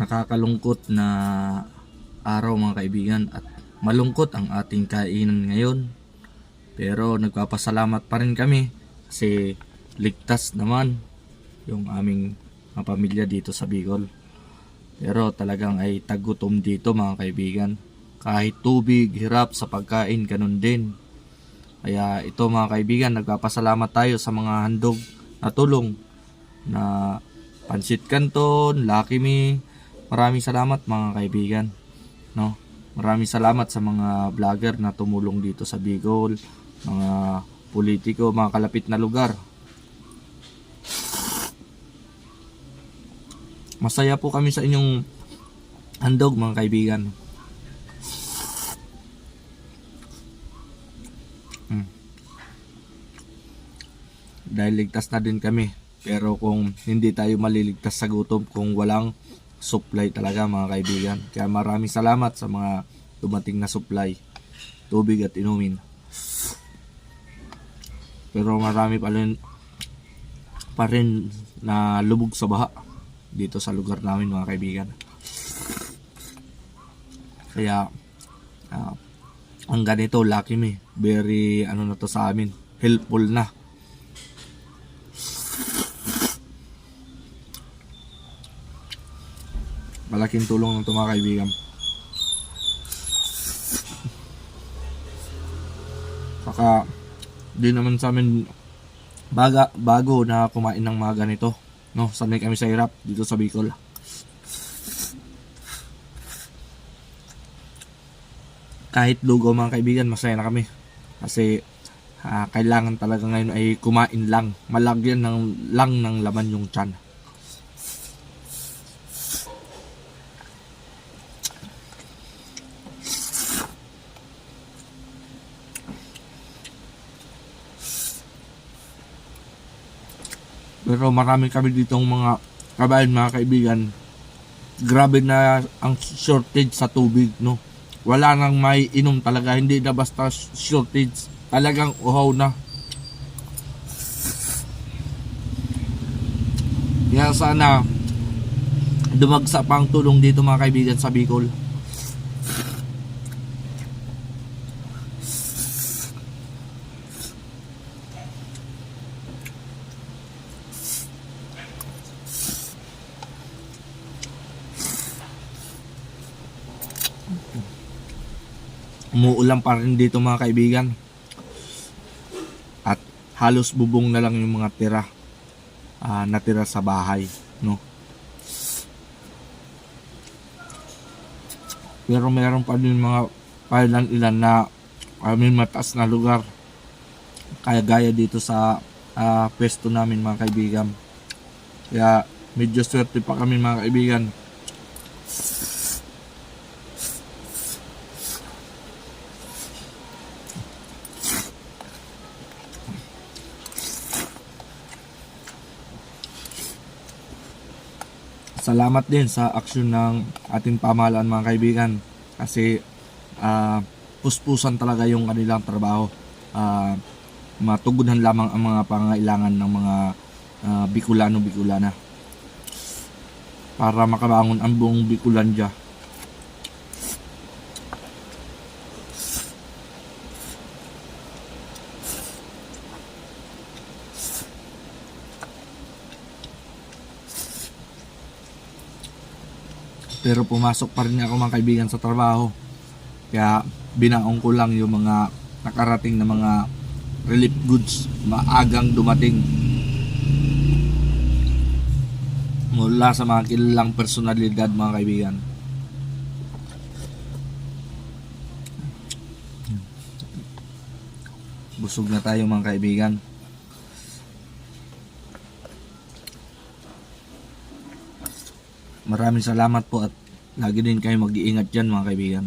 nakakalungkot na araw mga kaibigan at malungkot ang ating kainan ngayon. Pero nagpapasalamat pa rin kami kasi ligtas naman yung aming mga pamilya dito sa Bicol. Pero talagang ay tagutom dito mga kaibigan. Kahit tubig, hirap sa pagkain, ganun din. Kaya ito mga kaibigan, nagpapasalamat tayo sa mga handog na tulong na Pansit Canton, Lucky Me. Maraming salamat mga kaibigan. No? Maraming salamat sa mga vlogger na tumulong dito sa Bicol, mga politiko, mga kalapit na lugar. Masaya po kami sa inyong handog mga kaibigan. Mm. Dahil ligtas na din kami. Pero kung hindi tayo maliligtas sa gutom kung walang supply talaga mga kaibigan. Kaya maraming salamat sa mga dumating na supply. Tubig at inumin. Pero marami pa rin pa rin na lubog sa baha dito sa lugar namin mga kaibigan. Kaya ah, ang ganito lucky me. Very ano na to sa amin. Helpful na. Malaking tulong ng ito mga kaibigan. Saka di naman sa amin baga, bago na kumain ng mga ganito. No, sanay kami sa hirap dito sa Bicol. Kahit lugaw mga kaibigan, masaya na kami. Kasi ah, kailangan talaga ngayon ay kumain lang. Malagyan ng lang ng laman yung tiyan. Pero marami kami ditong mga kabayan, mga kaibigan. Grabe na ang shortage sa tubig, no? Wala nang may inom talaga. Hindi na basta shortage. Talagang uhaw na. Kaya sana dumagsa pa ang tulong dito mga kaibigan sa Bicol. Umuulan pa rin dito mga kaibigan. At halos bubong na lang yung mga tira ah, natira sa bahay no? Pero meron pa din mga pailan ilan na ah, may mataas na lugar. Kaya gaya dito sa ah, pwesto namin mga kaibigan. Kaya medyo swerte pa kami mga kaibigan salamat din sa aksyon ng ating pamahalaan mga kaibigan. Kasi ah, puspusan talaga yung kanilang trabaho. Ah, matugunan lamang ang mga pangailangan ng mga ah, Bicolano-Bicolana para makabangon ang buong Bicolandia pero pumasok pa rin ako mga kaibigan sa trabaho. Kaya binaong ko lang yung mga nakarating na mga relief goods. Maagang dumating. Mula sa mga kilalang personalidad mga kaibigan. Busog na tayo mga kaibigan maraming salamat po at lagi din kayo mag-iingat dyan mga kaibigan